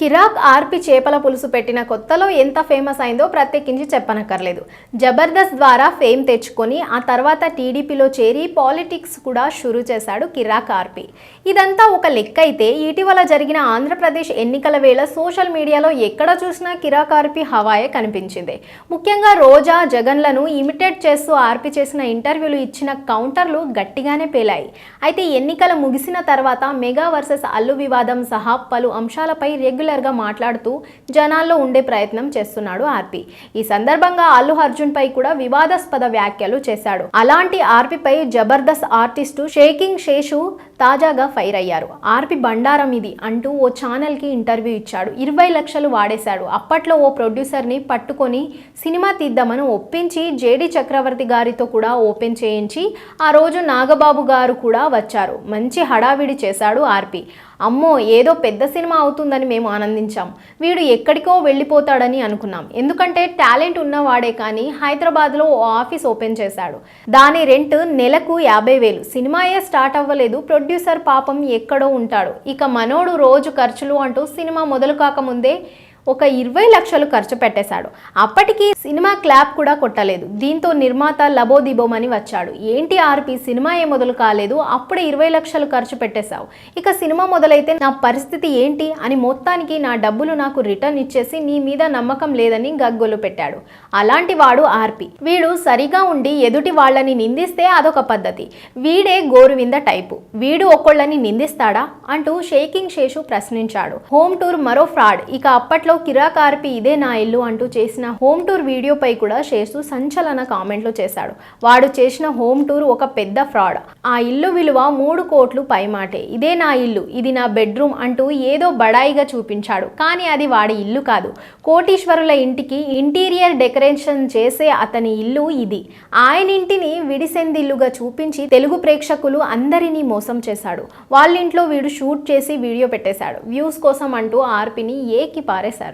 కిరాక్ ఆర్పి చేపల పులుసు పెట్టిన కొత్తలో ఎంత ఫేమస్ అయిందో ప్రత్యేకించి చెప్పనక్కర్లేదు. జబర్దస్త్ ద్వారా ఫేమ్ తెచ్చుకొని ఆ తర్వాత టీడీపీలో చేరి పాలిటిక్స్ కూడా షురూ చేశాడు కిరాక్ ఆర్పి. ఇదంతా ఒక లెక్క అయితే ఇటీవల జరిగిన ఆంధ్రప్రదేశ్ ఎన్నికల వేళ సోషల్ మీడియాలో ఎక్కడ చూసినా కిరాక్ ఆర్పి హవాయే కనిపించింది. ముఖ్యంగా రోజా జగన్లను ఇమిటేట్ చేస్తూ ఆర్పి చేసిన ఇంటర్వ్యూలు ఇచ్చిన కౌంటర్లు గట్టిగానే పేలాయి. అయితే ఎన్నికలు ముగిసిన తర్వాత మెగా వర్సెస్ అల్లు వివాదం సహా పలు అంశాలపై రెగ్యులర్ రెగ్యులర్గా మాట్లాడుతూ జనాల్లో ఉండే ప్రయత్నం చేస్తున్నాడు ఆర్పి. ఈ సందర్భంగా అల్లు అర్జున్ పై కూడా వివాదాస్పద వ్యాఖ్యలు చేశాడు. అలాంటి ఆర్పిపై జబర్దస్త్ ఆర్టిస్టు షేకింగ్ శేషు తాజాగా ఫైర్ అయ్యారు. ఆర్పి బండారం ఇది అంటూ ఓ ఛానల్కి ఇంటర్వ్యూ ఇచ్చాడు. ఇరవై లక్షలు వాడేశాడు. అప్పట్లో ఓ ప్రొడ్యూసర్ని పట్టుకొని సినిమా తీద్దామని ఒప్పించి జేడి చక్రవర్తి గారితో కూడా ఓపెన్ చేయించి ఆ రోజు నాగబాబు గారు కూడా వచ్చారు. మంచి హడావిడి చేశాడు ఆర్పి. అమ్మో ఏదో పెద్ద సినిమా అవుతుందని మేము ఆనందించాం. వీడు ఎక్కడికో వెళ్ళిపోతాడని అనుకున్నాం. ఎందుకంటే టాలెంట్ ఉన్నవాడే కానీ హైదరాబాద్లో ఓ ఆఫీస్ ఓపెన్ చేశాడు. దాని రెంట్ నెలకు యాభై వేలు. సినిమాయే స్టార్ట్ అవ్వలేదు. ప్రొడ్యూసర్ పాపం ఎక్కడో ఉంటాడు. ఇక మనోడు రోజు ఖర్చులు అంటూ సినిమా మొదలు కాకముందే ఒక ఇరవై లక్షలు ఖర్చు పెట్టేశాడు. అప్పటికి సినిమా క్లాప్ కూడా కొట్టలేదు. దీంతో నిర్మాత లబోదిబోమని వచ్చాడు. ఏంటి ఆర్పి సినిమా ఏ మొదలు కాలేదు? అప్పుడే ఇరవై లక్షలు ఖర్చు పెట్టేశావు. ఇక సినిమా మొదలైతే నా పరిస్థితి ఏంటి? అని మొత్తానికి నా డబ్బులు నాకు రిటర్న్ ఇచ్చేసి నీ మీద నమ్మకం లేదని గగ్గొలు పెట్టాడు. అలాంటి వాడు ఆర్పి. వీడు సరిగా ఉండి ఎదుటి వాళ్ళని నిందిస్తే అదొక పద్ధతి. వీడే గోరువింద టైపు. వీడు ఒకళ్ళని నిందిస్తాడా? అంటూ షేకింగ్ శేషు ప్రశ్నించాడు. హోమ్ టూర్ మరో ఫ్రాడ్. ఇక అప్పట్లో కిరాక్ ఆర్పి ఇదే నా ఇల్లు అంటూ చేసిన హోమ్ టూర్ వీడియోపై కూడా చేస్తూ సంచలన కామెంట్లు చేశాడు. వాడు చేసిన హోమ్ టూర్ ఒక పెద్ద ఫ్రాడ్. ఆ ఇల్లు విలువ మూడు కోట్లు పైమాటే ఇదే నా ఇల్లు ఇది నా బెడ్రూమ్ అంటూ ఏదో బడాయిగా చూపించాడు. కానీ అది వాడి ఇల్లు కాదు. కోటీశ్వరుల ఇంటికి ఇంటీరియర్ డెకరేషన్ చేసే అతని ఇల్లు ఇది. ఆయన ఇంటిని విడిసెందిల్లుగా చూపించి తెలుగు ప్రేక్షకులు అందరినీ మోసం చేశాడు. వాళ్ళ ఇంట్లో వీడు షూట్ చేసి వీడియో పెట్టేశాడు. వ్యూస్ కోసం అంటూ ఆర్పిని ఏకి పారేశారు